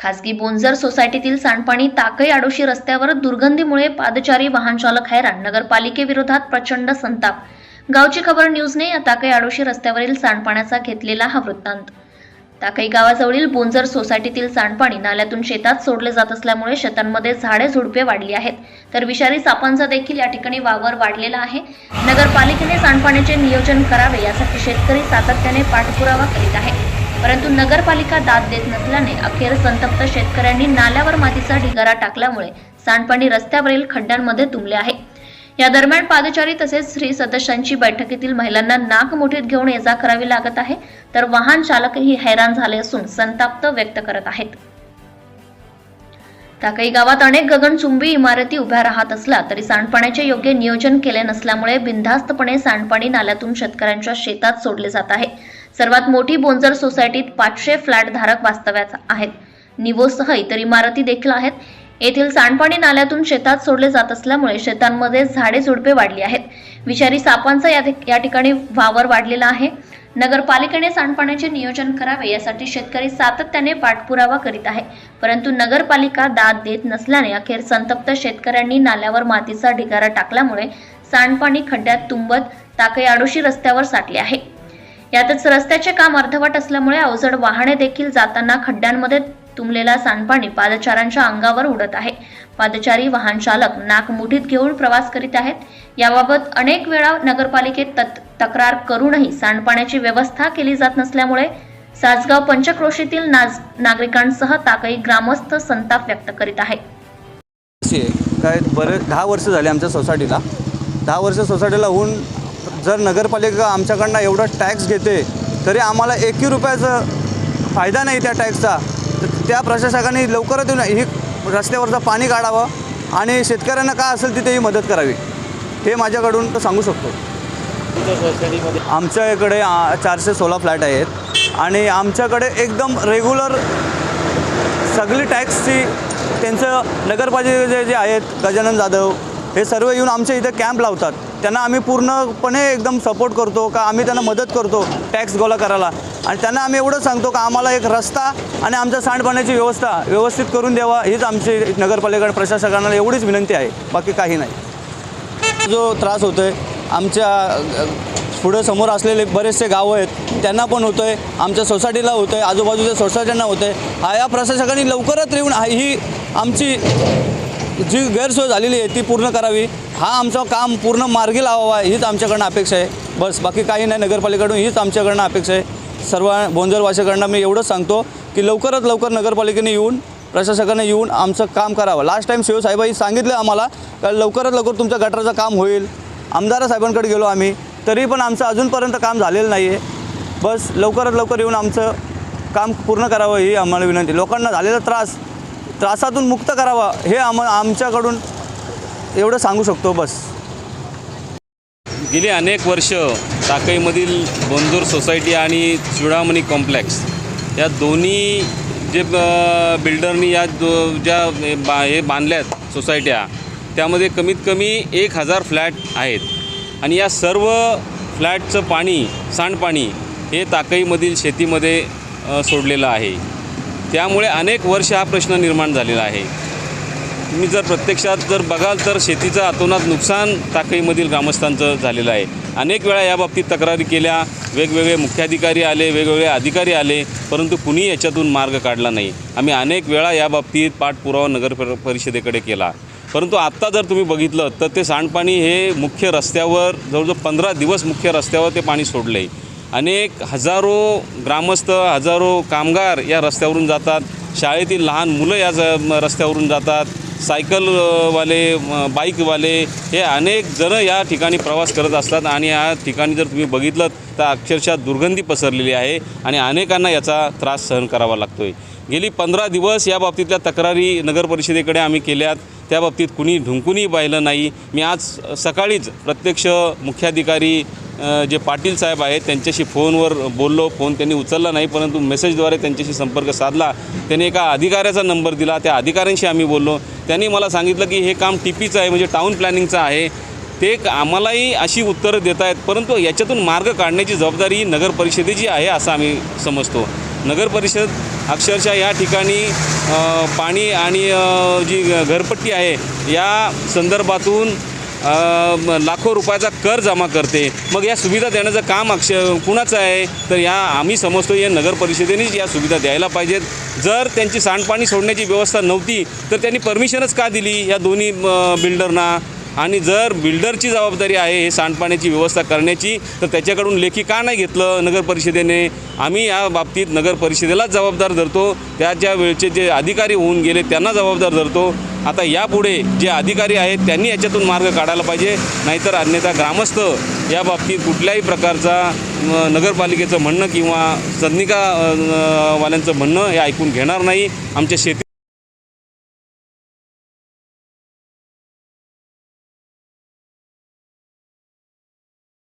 खासगी बोंजर सोसायटीतील सांडपाणी ताकई आडोशी रस्त्यावर दुर्गंधीमुळे पादचारी वाहन चालक हैराण नगरपालिकेविरोधात प्रचंड संताप. गावची खबर न्यूजने या ताकई आडोशी रस्त्यावरील सांडपाण्याचा घेतलेला हा वृत्तांत. ताकई गावाजवळील बोंजर सोसायटीतील सांडपाणी नाल्यातून शेतात सोडले जात असल्यामुळे शेतांमध्ये झाडे झुडपे वाढली आहेत. तर विषारी सापांचा देखील या ठिकाणी वावर वाढलेला आहे. नगरपालिकेने सांडपाण्याचे नियोजन करावे यासाठी शेतकरी सातत्याने पाठपुरावा करीत आहे परंतु नगरपालिका दाद देत नसल्याने अखेर संतप्त शेतकऱ्यांनी नाल्यावर मातीचा ढिगारा टाकल्यामुळे सांडपाणी रस्त्यावरील खड्ड्यांमध्ये तुंबले आहे. या दरम्यान पादचारी तसेच स्त्री सदस्यांची बैठकीतील महिलांना नाक मुठीत घेऊन ये जा करावी लागत आहे तर वाहन चालकही हैराण झाले असून संताप्त व्यक्त करत आहेत. टाकळी गावात अनेक गगनचुंबी इमारती उभ्या राहत असला तरी सांडपाण्याचे योग्य नियोजन केले नसल्यामुळे बिनधास्तपणे सांडपाणी नाल्यातून शेतकऱ्यांच्या शेतात सोडले जात आहे. सर्वात मोठी बोंजर सोसायटीत पाचशे फ्लॅट धारक वास्तव्यात आहेत. निवोसह इतर इमारती देखील आहेत. येथील सांडपाणी नाल्यातून शेतात सोडले जात असल्यामुळे शेतांमध्ये झाडे झुडपे वाढली आहेत. विषारी सापांचा या या ठिकाणी वावर वाढलेला आहे. नगरपालिकेने सांडपाण्याचे नियोजन करावे यासाठी शेतकरी सातत्याने पाठपुरावा करीत आहे. परंतु नगरपालिका दाद देत नसल्याने अखेर संतप्त शेतकऱ्यांनी नाल्यावर मातीचा ढिगारा टाकल्यामुळे सांडपाणी खड्ड्यात तुंबत टाकई आडोशी रस्त्यावर साठले आहे. यातच रस्त्याचे काम अर्धवट असल्यामुळे अवजड वाहने देखील जाताना खड्ड्यांमध्ये तुंबलेला सांडपाणी पादचाऱ्यांच्या अंगावर उडत आहे. पादचारी वाहन चालक नाक मुठीत घेऊन प्रवास करीत आहेत. याबाबत अनेक वेळा नगरपालिकेत तक्रार करूनही सांडपाण्याची व्यवस्था केली जात नसल्यामुळे सासगाव पंचक्रोशीतील नाज नागरिकांसह ताकई ग्रामस्थ संताप व्यक्त करीत आहे. काय बरे दहा वर्ष झाले आमच्या सोसायटीला. दहा वर्ष सोसायटीला होऊन जर नगरपालिका आमच्याकडनं एवढं टॅक्स घेते तरी आम्हाला एकही रुपयाचा फायदा नाही त्या टॅक्सचा तर त्या प्रशासकाने लवकरात येऊन ही रस्त्यावरचं पाणी काढावं आणि शेतकऱ्यांना काय असेल तिथेही मदत करावी. हे माझ्याकडून सांगू शकतो. आमच्या इकडे आ, चारशे सोळा फ्लॅट आहेत आणि आमच्याकडे एकदम रेग्युलर सगळी टॅक्सची त्यांचं नगरपालिकेचे जे जे आहेत गजानन जाधव हे सर्व येऊन आमच्या इथे कॅम्प लावतात. त्यांना आम्ही पूर्णपणे एकदम सपोर्ट करतो का आम्ही त्यांना मदत करतो टॅक्स गोळा करायला. आणि त्यांना आम्ही एवढं सांगतो का आम्हाला एक रस्ता आणि आमच्या सांडपाण्याची व्यवस्था व्यवस्थित करून द्यावा हीच आमची नगरपालिका प्रशासकांना एवढीच विनंती आहे. बाकी काही नाही. जो त्रास होतो आहे आमच्या पुढे पुढं समोर असलेले बरेचसे गावं आहेत त्यांना पण होतं आहे आमच्या सोसायटीला होतं आहे आजूबाजूच्या सोसायट्यांना होतं आहे हा या प्रशासकांनी लवकरात येऊन ही आमची जी गैरसोय झालेली आहे ती पूर्ण करावी. हा आमचं काम पूर्ण मार्गी लावावा हीच आमच्याकडनं अपेक्षा आहे. बस बाकी काही नाही नगरपालिकेकडून हीच आमच्याकडनं अपेक्षा आहे. सर्व बोंजरवासियांकडनं मी एवढंच सांगतो की लवकरात लवकर नगरपालिकेने येऊन प्रशासकाने येऊन आमचं काम करावं. लास्ट टाईम शिवसाहेबाई सांगितलं आम्हाला का लवकरात लवकर तुमच्या गटाराचं काम होईल. आमदार साहेबांकडे गेलो आम्ही तरी पण आमचं अजूनपर्यंत काम झालेलं नाही आहे बस लवकरात लवकर येऊन आमचं काम पूर्ण करावं ही आम्हाला विनंती. लोकांना झालेला त्रास त्रासातून मुक्त करावा हे आम आमच्याकडून एवढं सांगू शकतो बस. गेली अनेक वर्ष टाकईमधील बोंजूर सोसायटी आणि चुडामणी कॉम्प्लेक्स या दोन्ही जे बिल्डरनी या दो ज्या बा हे बांधल्यात सोसायट्या त्यामध्ये कमीत कमी एक हजार फ्लॅट आहेत. आणि या सर्व फ्लॅटचं पाणी सांडपाणी हे ताकईमधील शेतीमध्ये सोडलेलं आहे. त्यामुळे अनेक वर्ष हा प्रश्न निर्माण झालेला आहे. तुम्ही जर प्रत्यक्षात जर बघाल तर शेतीचं अतोनात नुकसान ताकईमधील ग्रामस्थांचं झालेलं आहे. अनेक वेळा याबाबतीत तक्रारी केल्या वेगवेगळे मुख्याधिकारी आले वेगवेगळे अधिकारी आले परंतु कुणी याच्यातून मार्ग काढला नाही. आम्ही अनेक वेळा याबाबतीत पाठपुरावा नगर परिषदेकडे केला. परंतु आत्ता जर तुम्ही बघितलं तर ते सांडपाणी हे मुख्य रस्त्यावर जवळजवळ पंधरा दिवस मुख्य रस्त्यावर ते पाणी सोडलं आहे अनेक हजारो ग्रामस्थ हजारो कामगार या रस्त्यावरून जातात. शाळेतील लहान मुलं या ज- रस्त्यावरून जातात. सायकलवाले बाईकवाले हे अनेक जण या ठिकाणी प्रवास करत असतात आणि या ठिकाणी जर तुम्ही बघितलं तर अक्षरशः दुर्गंधी पसरलेली आहे आणि अनेकांना याचा त्रास सहन करावा लागतो आहे गेली पंधरा दिवस या बाबतीतल्या तक्रारी नगर परिषदेकडे आम्ही केल्यात. त्या बाबतीत कुणी ढुंकूनही पाहिलं नाही. मी आज सकाळीच प्रत्यक्ष मुख्याधिकारी जे पाटील साहेब आहेत त्यांच्याशी फोनवर बोललो फोन त्यांनी उचलला नाही परंतु मेसेजद्वारे त्यांच्याशी संपर्क साधला. त्यांनी एका अधिकाऱ्याचा नंबर दिला त्या अधिकाऱ्यांशी आम्ही बोललो. त्यांनी मला सांगितलं की हे काम टीपीचं आहे म्हणजे टाऊन प्लॅनिंगचं आहे. ते आम्हालाही अशी उत्तरं देत आहेत परंतु याच्यातून मार्ग काढण्याची जबाबदारी नगर परिषदेची आहे असं आम्ही समजतो. नगर परिषद अक्षरशः या ठिकाणी पाणी आणि जी घरपट्टी आहे या संदर्भातून लाखो रुपयाचा कर जमा करते. मग या सुविधा देण्याचं काम अक्ष कुणाचं आहे? तर या आम्ही समजतो या नगर परिषदेनेच या सुविधा द्यायला पाहिजेत. जर त्यांची सांडपाणी सोडण्याची व्यवस्था नव्हती तर त्यांनी परमिशनच का दिली या दोन्ही बिल्डरना? आणि जर बिल्डरची जबाबदारी आहे हे सांडपाण्याची व्यवस्था करण्याची तर त्याच्याकडून लेखी का नाही घेतलं नगर परिषदेने? आम्ही या बाबतीत नगर परिषदेलाच जबाबदार धरतो. त्याच्या वेळचे जे अधिकारी होऊन गेले त्यांना जबाबदार धरतो. आता यापुढे जे अधिकारी आहेत त्यांनी याच्यातून मार्ग काढायला पाहिजे. नाहीतर अन्यथा ग्रामस्थ या बाबतीत कुठल्याही प्रकारचा नगरपालिकेचं म्हणणं किंवा सदनिका वाल्यांचं म्हणणं हे ऐकून घेणार नाही. आमच्या शेती